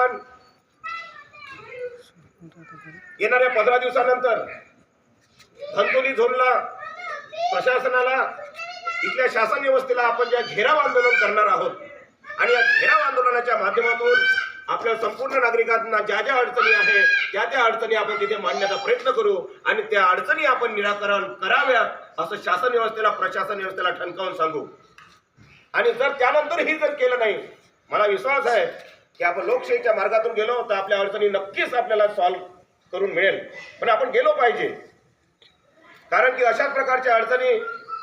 आपण येणाऱ्या पंधरा दिवसानंतर धंतोली झोनला प्रशासनाला इथल्या शासन व्यवस्थेला आपण ज्या घेराव आंदोलन करणार आहोत आणि या घेराव आंदोलनाच्या माध्यमातून आपल्या संपूर्ण नागरिकांना ज्या ज्या अडचणी आहे त्या त्या अडचणी आपण तिथे मांडण्याचा प्रयत्न करू आणि त्या अडचणी आपण निराकरण कराव्यात असं शासन व्यवस्थेला प्रशासन व्यवस्थेला ठणकावून सांगू. आणि जर त्यानंतरही जर केलं नाही मला विश्वास आहे की आपण लोकशाहीच्या मार्गातून गेलो तर आपल्या अडचणी नक्कीच आपल्याला सॉल्व्ह करून मिळेल. पण आपण गेलो पाहिजे. कारण की अशाच प्रकारच्या अडचणी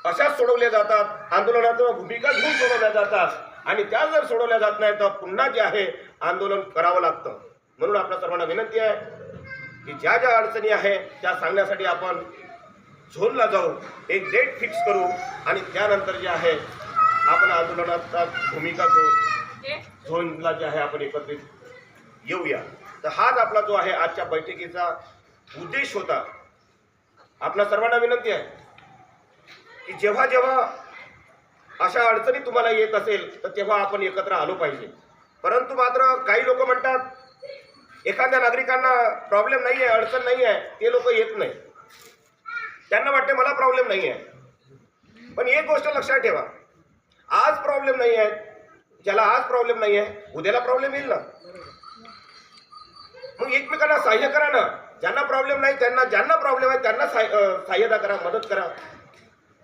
अशाच सोडवल्या जातात आंदोलनात्मक भूमिका घेऊन सोडवल्या जातात. आणि त्या जर सोडवल्या जात नाही तर पुन्हा जे आहे आंदोलन करावं लागतं. म्हणून आपल्या सर्वांना विनंती आहे की ज्या ज्या अडचणी आहे त्या सांगण्यासाठी आपण झोनला जाऊ एक डेट फिक्स करू आणि त्यानंतर जे आहे आपण आंदोलनात भूमिका घेऊन झोनला जे आहे आपण एकत्रित येऊया. तर हाच आपला जो आहे आजच्या बैठकीचा उद्देश होता. आपल्या सर्वांना विनंती आहे की जेव्हा जेव्हा अशा अडचणी तुम्हाला येत असेल तर तेव्हा आपण एकत्र आलो पाहिजे. परंतु मात्र काही लोक म्हणतात एखाद्या नागरिकांना प्रॉब्लेम नाही आहे अडचण नाही आहे ते लोक येत नाही. त्यांना वाटते मला प्रॉब्लेम नाही आहे पण एक गोष्ट लक्षात ठेवा आज प्रॉब्लेम नाही आहे ज्याला आज प्रॉब्लेम नाही आहे उद्याला प्रॉब्लेम येईल ना. मग एकमेकांना सहाय्य करा ना. ज्यांना प्रॉब्लेम नाही त्यांना ज्यांना प्रॉब्लेम आहे त्यांना सहाय- सहाय्यता करा मदत करा.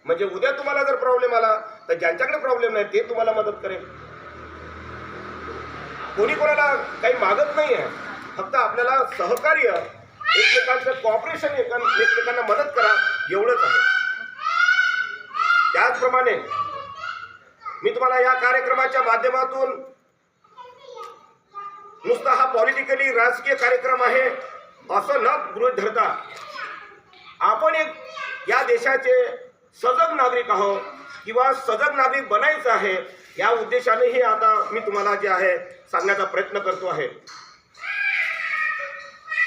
म्हणजे उद्या तुम्हाला जर प्रॉब्लेम आला तर ज्यांच्याकडे प्रॉब्लेम नाही ते तुम्हाला मदत करेल. कोणी कोणाला काही मागत नाही आहे फक्त आपल्याला सहकार्य एकमेकांचं कॉपरेशन एकमेकांना मदत करा एवढंच आहे. त्याचप्रमाणे मी तुम्हाला या कार्यक्रमाच्या माध्यमातून नुसता हा पॉलिटिकली राजकीय कार्यक्रम आहे असं न गृहित धरता आपण एक या देशाचे सजग नागरिक आहोत किंवा सजग नागरिक बनायचं आहे या उद्देशानेही आता मी तुम्हाला जे आहे सांगण्याचा प्रयत्न करतो आहे.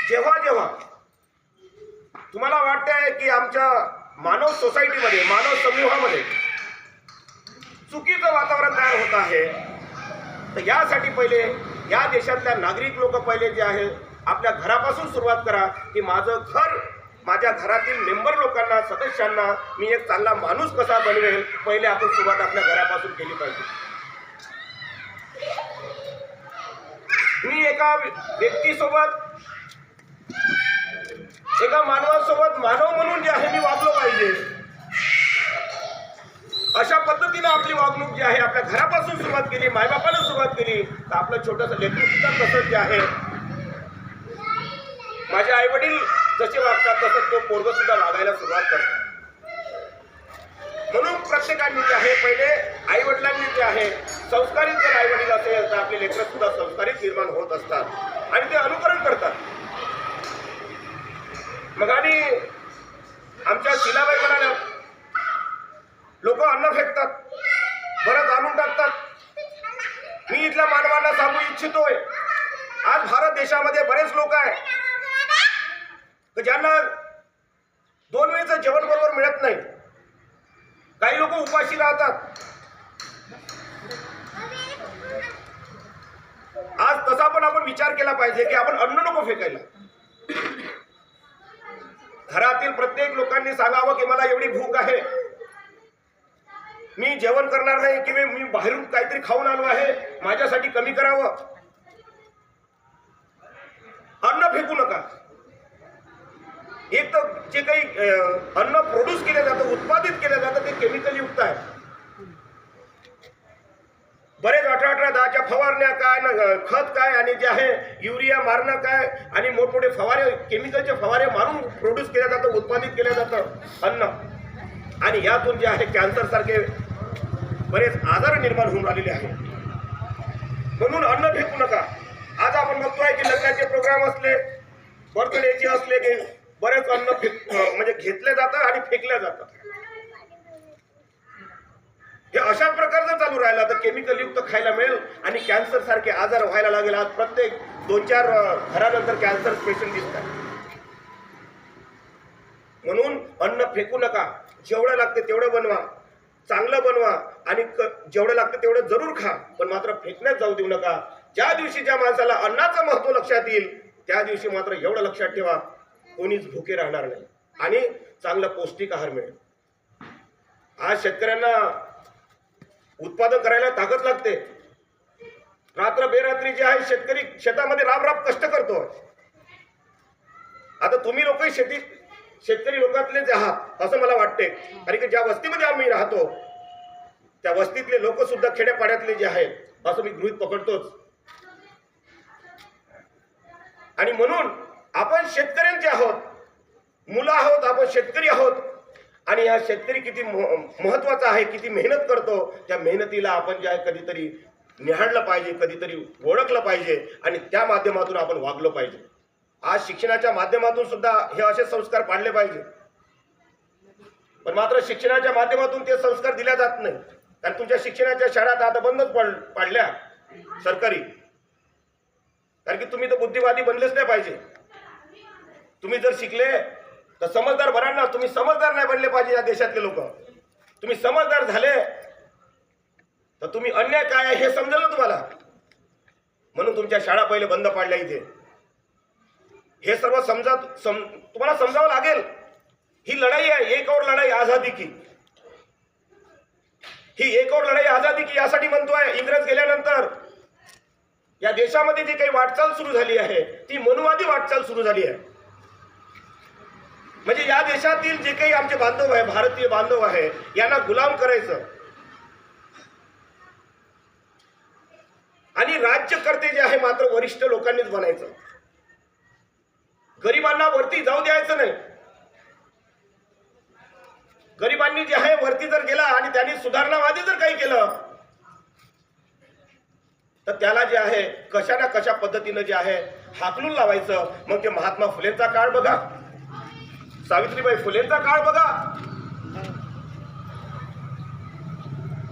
जेव्हा जेव्हा तुम्हाला वाटतंय की आमच्या मानव सोसायटीमध्ये मानव समूहामध्ये चुकीचं वातावरण तयार होत आहे. तर यासाठी पहिले या देशातल्या नागरिक लोक पहिले जे आहे आपल्या घरापासून सुरुवात करा. की माझं घर माझ्या घरातील मेंबर लोकांना सदस्यांना मी एक चांगला माणूस कसा बनवेल पहिले आपण सुरुवात आपल्या घरापासून केली पाहिजे. मी एका व्यक्तीसोबत एका मानवासोबत मानव म्हणून जे आहे मी वागलो पाहिजे. अशा पद्धतीने आपली वागणूक जी आहे आपल्या घरापासून सुरुवात केली मायबापाला सुरुवात केली तर आपलं छोटंसं लेकरू सुद्धा तसंच जे आहे. माझे आई वडील जसे वागतात तसंच तो पोरग सुद्धा वागायला सुरुवात करतो म्हणून प्रत्येकाने जे आहे पहिले आई वडिलांनी जे आहे संस्कारित जर आई वडील असेल तर आपले लेकर सुद्धा संस्कारित निर्माण होत असतात. आणि ते अनुकरण करतात. मग आणि आमच्या शिलाबाई म्हणाल्या लोक अन्न फेकतात. बरं आणून टाकतात. मी इथल्या मानवांना सांगू इच्छितोय. आज भारत देशामध्ये बरेच लोक आहे ज्यांना दोन वेळेचं जेवण बरोबर मिळत नाही. काही लोक उपाशी राहतात. आज तसा पण आपण विचार केला पाहिजे की आपण अन्न नको फेकायला. घरातील प्रत्येक लोकांनी सांगावं की मला एवढी भूक आहे. मी जेवण करणार नाही की मी बाहेरून काहीतरी खाऊन आलो आहे माझ्यासाठी कमी करावं. अन्न फेकू नका. एक तर जे काही अन्न प्रोड्यूस केलं जातं उत्पादित केलं जातं ते केमिकल युक्त आहे. बरेच अठरा अठरा दहाच्या फवारण्या काय ना खत काय आणि जे आहे युरिया मारणं काय आणि मोठमोठे फवारे केमिकलचे फवारे मारून प्रोड्यूस केलं जातं उत्पादित केलं जातं अन्न. आणि यातून जे आहे कॅन्सर सारखे बरेच आजार निर्माण होऊन आलेले आहेत. म्हणून अन्न फेकू नका. आज आपण बघतोय की लग्नाचे प्रोग्राम असले बर्थडेचे असले की बरेच अन्न फेक म्हणजे घेतले जातं आणि फेकल्या जातं हे अशा प्रकारचं चालू राहिलं. तर केमिकल युक्त खायला मिळेल आणि कॅन्सर सारखे आजार व्हायला लागेल. आज प्रत्येक दोन चार घरानंतर कॅन्सर पेशंट दिसतात. म्हणून अन्न फेकू नका. जेवढं लागते तेवढं बनवा. चांगलं बनवा. आणि क- जेवढं लागतं तेवढं जरूर खा पण मात्र फेकण्यात जाऊ देऊ नका. ज्या दिवशी ज्या माणसाला अन्नाचं महत्त्व लक्षात येईल त्या दिवशी मात्र एवढं लक्षात ठेवा कोणीच भुके राहणार नाही. आणि चांगला पौष्टिक आहार मिळेल. आज शेतकऱ्यांना उत्पादन करायला ताकद लागते. रात्र बेरात्री जे आहे शेतकरी शेतामध्ये राब राब कष्ट करतो आता तुम्ही लोक शेती शेतकरी लोकातलेच आहात असं मला वाटते कारण की ज्या वस्तीमध्ये आम्ही राहतो त्या वस्तीतले लोक सुद्धा खेड्यापाड्यातले जे आहेत असं मी गृहित पकडतोच. आणि म्हणून आपण शेतकऱ्यांचे आहोत मुलं आहोत आपण शेतकरी आहोत आणि हा शेतकरी किती महत्त्वाचा आहे किती मेहनत करतो त्या मेहनतीला आपण जे आहे कधीतरी निहाळलं पाहिजे कधीतरी ओळखलं पाहिजे आणि त्या माध्यमातून आपण वागलो पाहिजे. आज शिक्षणाच्या माध्यमातून सुद्धा हे असे संस्कार पाडले पाहिजे. पण मात्र शिक्षणाच्या माध्यमातून ते संस्कार दिल्या जात नाही आणि तुमच्या शिक्षणाच्या शाळा तर आता बंदच पड पाडल्या सरकारी. कारण की तुम्ही तर बुद्धिवादी बनलेच नाही पाहिजे. तुम्ही जर शिकले तर समजदार बनाल ना तुम्ही समजदार नाही बनले पाहिजे या देशातले लोक. तुम्ही समजदार झाले तर तुम्ही अन्याय काय आहे हे समजेल ना तुम्हाला. म्हणून तुमच्या शाळा पहिले बंद पाडल्या इथे. हे सर्व समजा सम तुम्हाला समजावं लागेल. ही लढाई आहे एक और लढाई आझादी की. ही एक और लढाई आझादी की यासाठी म्हणतोय इंग्रज गेल्यानंतर या देशामध्ये जी काही वाटचाल सुरू झाली आहे ती मनुवादी वाटचाल सुरू झाली आहे. म्हणजे या देशातील जे काही आमचे बांधव आहे भारतीय बांधव आहे यांना गुलाम करायचं. आणि राज्यकर्ते जे आहे मात्र वरिष्ठ लोकांनीच बनायचं. गरिबांना वरती जाऊ द्यायचं नाही. गरिबांनी जे आहे वरती जर गेला आणि त्यांनी सुधारणावादी जर काही केलं तर त्याला जे आहे कशा ना कशा पद्धतीनं जे आहे हाकलून लावायचं. मग ते महात्मा फुलेंचा काळ बघा. सावित्रीबाई फुलेंचा काळ बघा.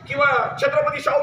किंवा छत्रपती शाहू